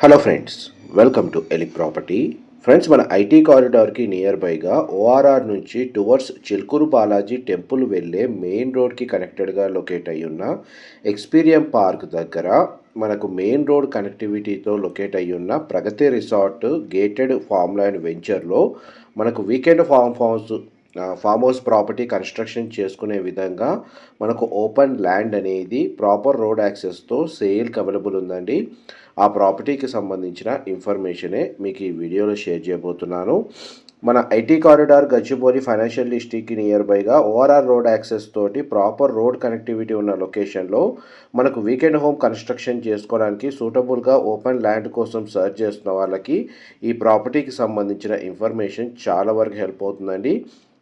Hello friends welcome to ఎలి property friends మన IT కారిడార్కి నియర్ బైగా ఓఆర్ఆర్ నుంచి టువర్డ్స్ చిల్కూరు బాలాజీ టెంపుల్ వెళ్ళే మెయిన్ రోడ్కి కనెక్టెడ్గా లొకేట్ అయి ఉన్న ఎక్స్పీరియం పార్క్ దగ్గర మనకు మెయిన్ రోడ్ కనెక్టివిటీతో లొకేట్ అయి ఉన్న Pragathi resort gated farm line వెంచర్లో మనకు weekend farm house farm house property construction చేసుకునే విధంగా మనకు ఓపెన్ ల్యాండ్ అనేది ప్రాపర్ రోడ్ యాక్సెస్తో సేల్కి అవైలబుల్ ఉందండి. ఆ ప్రాపర్టీకి సంబంధించిన ఇన్ఫర్మేషనే మీకు ఈ వీడియోలో షేర్ చేయబోతున్నాను. మన ఐటీ కారిడార్ గచ్చిబౌలి ఫైనాన్షియల్ డిస్ట్రిక్ట్కి నియర్ బైగా ఓఆర్ఆర్ రోడ్ యాక్సెస్ తోటి ప్రాపర్ రోడ్ కనెక్టివిటీ ఉన్న లొకేషన్లో మనకు వీకెండ్ హోమ్ కన్స్ట్రక్షన్ చేసుకోవడానికి సూటబుల్గా ఓపెన్ ల్యాండ్ కోసం సర్చ్ చేస్తున్న వాళ్ళకి ఈ ప్రాపర్టీకి సంబంధించిన ఇన్ఫర్మేషన్ చాలా వరకు హెల్ప్ అవుతుందండి.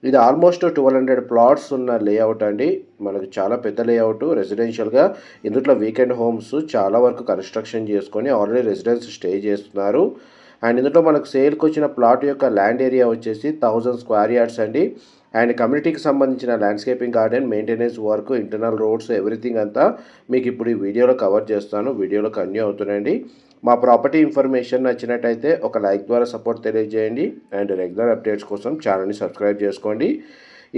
ఇది ఆల్మోస్ట్ ట్వెల్వ్ హండ్రెడ్ ప్లాట్స్ ఉన్న లేఅవుట్ అండి. మనకు చాలా పెద్ద లేఅవుట్ రెసిడెన్షియల్గా ఇందులో వీకెండ్ హోమ్స్ చాలా వరకు కన్స్ట్రక్షన్ చేసుకొని ఆల్రెడీ రెసిడెన్స్ స్టే చేస్తున్నారు. అండ్ ఇందులో మనకు సేల్కి వచ్చిన ప్లాట్ యొక్క ల్యాండ్ ఏరియా వచ్చేసి థౌజండ్ స్క్వేర్ యార్డ్స్ అండి. అండ్ కమ్యూనిటీకి సంబంధించిన landscaping garden maintenance work internal roads everything అంతా మీకు ఇప్పుడు ఈ వీడియోలో కవర్ చేస్తాను. వీడియోలో కన్యూ అవుతున్నాయండి. మా ప్రాపర్టీ ఇన్ఫర్మేషన్ నచ్చినట్టయితే ఒక లైక్ ద్వారా సపోర్ట్ తెలియజేయండి. అండ్ రెగ్యులర్ అప్డేట్స్ కోసం ఛానల్ని సబ్స్క్రైబ్ చేసుకోండి.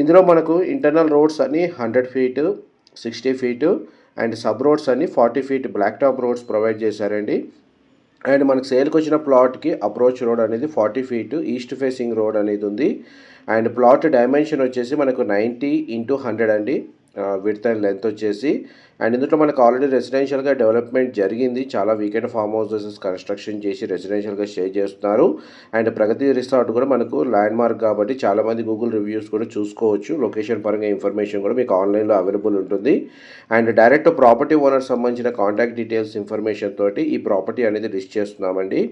ఇందులో మనకు ఇంటర్నల్ రోడ్స్ అని hundred feet sixty feet and sub roads అని forty feet black top roads provide చేశారండి. అండ్ మనకు సేల్కి వచ్చిన ప్లాట్కి అప్రోచ్ రోడ్ అనేది forty feet east facing road అనేది ఉంది. అండ్ ప్లాట్ డైమెన్షన్ వచ్చేసి మనకు నైంటీ ఇంటూ హండ్రెడ్ అండి. విడ్త్ అండ్ లెంత్ వచ్చేసి. అండ్ ఇందులో మనకు ఆల్రెడీ రెసిడెన్షియల్గా డెవలప్మెంట్ జరిగింది. చాలా వీకెండ్ ఫామ్ హౌసెస్ కన్స్ట్రక్షన్ చేసి రెసిడెన్షియల్గా షేర్ చేస్తున్నారు. అండ్ ప్రగతి రిసార్ట్ కూడా మనకు ల్యాండ్ మార్క్ కాబట్టి చాలామంది గూగుల్ రివ్యూస్ కూడా చూసుకోవచ్చు. లొకేషన్ పరంగా ఇన్ఫర్మేషన్ కూడా మీకు ఆన్లైన్లో అవైలబుల్ ఉంటుంది. అండ్ డైరెక్ట్ ప్రాపర్టీ ఓనర్ సంబంధించిన కాంటాక్ట్ డీటెయిల్స్ ఇన్ఫర్మేషన్ తోటి ఈ ప్రాపర్టీ అనేది లిస్ట్ చేస్తున్నామండి.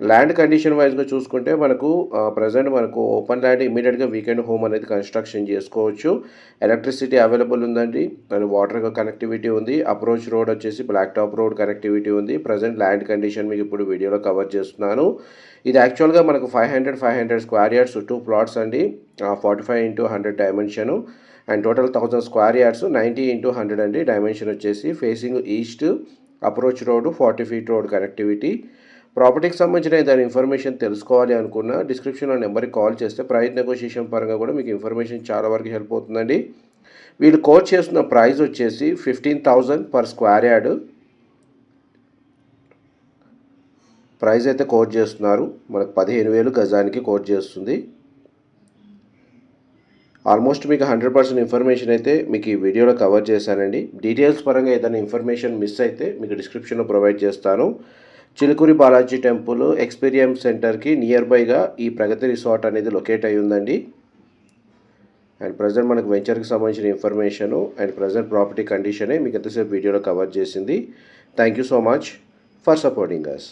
ల్యాండ్ కండిషన్ వైజ్గా చూసుకుంటే మనకు ప్రజెంట్ మనకు ఓపెన్ ల్యాండ్ ఇమీడియట్గా వీకెండ్ హోమ్ అనేది కన్స్ట్రక్షన్ చేసుకోవచ్చు. ఎలక్ట్రిసిటీ అవైలబుల్ ఉందండి. అండ్ వాటర్ కనెక్టివిటీ ఉంది. అప్రోచ్ రోడ్ వచ్చేసి బ్లాక్ టాప్ రోడ్ కనెక్టివిటీ ఉంది. ప్రజెంట్ ల్యాండ్ కండిషన్ మీకు ఇప్పుడు వీడియోలో కవర్ చేస్తున్నాను. ఇది యాక్చువల్గా మనకు five hundred five hundred square yards two plots అండి. Forty five into hundred dimension. And total thousand square yards ninety into hundred అండి డైమెన్షన్ వచ్చేసి. Facing east approach road forty feet road connectivity. ప్రాపర్టీకి సంబంధించిన దాని ఇన్ఫర్మేషన్ తెలుసుకోవాలి అనుకున్న డిస్క్రిప్షన్లో నెంబర్కి కాల్ చేస్తే ప్రైజ్ నెగోషియేషన్ పరంగా కూడా మీకు ఇన్ఫర్మేషన్ చాలా వరకు హెల్ప్ అవుతుందండి. వీళ్ళు కోచ్ చేస్తున్న ప్రైస్ వచ్చేసి fifteen thousand per square yard price అయితే కోట్ చేస్తున్నారు. మనకు పదిహేను వేలు గజానికి కోట్ చేస్తుంది. ఆల్మోస్ట్ మీకు హండ్రెడ్ పర్సెంట్ ఇన్ఫర్మేషన్ అయితే మీకు ఈ వీడియోలో కవర్ చేశానండి. డీటెయిల్స్ పరంగా ఏదైనా ఇన్ఫర్మేషన్ మిస్ అయితే మీకు డిస్క్రిప్షన్లో ప్రొవైడ్ చేస్తాను. చిలుకూరి బాలాజీ టెంపుల్ ఎక్స్పీరియన్స్ సెంటర్కి నియర్ బైగా ఈ ప్రగతి రిసార్ట్ అనేది లొకేట్ అయి ఉందండి అండ్ ప్రజెంట్ మనకు వెంచర్కి సంబంధించిన ఇన్ఫర్మేషను అండ్ ప్రజెంట్ ప్రాపర్టీ కండిషనే మీకు ఎంతసేపు వీడియోలో కవర్ చేసింది. Thank you so much for supporting us